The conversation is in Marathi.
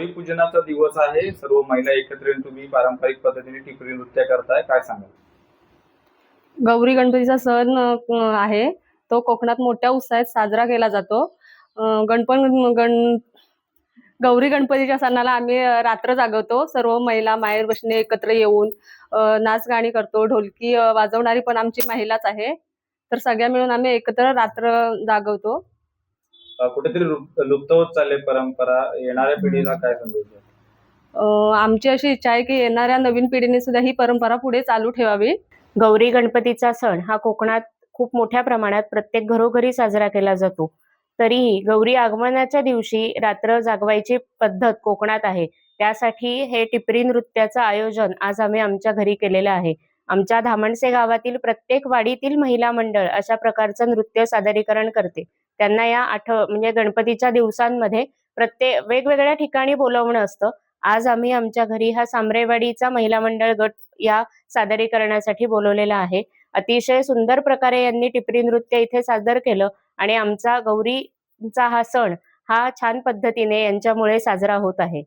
गौरी पूजनाचा दिवस आहे. सर्व महिला एकत्र येऊन तुम्ही पारंपरिक पद्धतीने टिपरी नृत्य करताय. काय सांगाल? गौरी गणपतीचा सण आहे. तो कोकणात मोठ्या उत्साहात साजरा केला जातो. गणपण गण गौरी गणपतीच्या सणाला आम्ही रात्र जागवतो. सर्व महिला माहेर बसणे एकत्र येऊन नाच गाणी करतो. ढोलकी वाजवणारी पण आमची महिलाच आहे. तर सगळ्या मिळून आम्ही एकत्र रात्र जागवतो. कुठेतरी लुप्त होत चालले परंपरा येणाऱ्या पिढीला काय संदेश आमची अशी इच्छा आहे की येणाऱ्या नवीन पिढीने सुद्धा ही परंपरा पुढे चालू ठेवावी. गौरी गणपतीचा सण हा कोकणात खूप मोठ्या प्रमाणात प्रत्येक घरोघरी साजरा केला जातो. तरीही गौरी आगमनाच्या दिवशी रात्र जागवायची पद्धत कोकणात आहे. त्यासाठी हे टिपरी नृत्याचं आयोजन आज आम्ही आमच्या घरी केलेलं आहे. आमच्या धामणसे गावातील प्रत्येक वाडीतील महिला मंडळ अशा प्रकारचं नृत्य सादरीकरण करते. त्यांना या आठ म्हणजे गणपतीच्या दिवसांमध्ये प्रत्येक वेगवेगळ्या ठिकाणी बोलवणं असतं. आज आम्ही आमच्या घरी हा सामरेवाडीचा महिला मंडळ गट या सादरीकरणासाठी बोलवलेला आहे. अतिशय सुंदर प्रकारे यांनी टिपरी नृत्य इथे सादर केलं आणि आमचा गौरीचा हा सण हा छान पद्धतीने यांच्यामुळे साजरा होत आहे.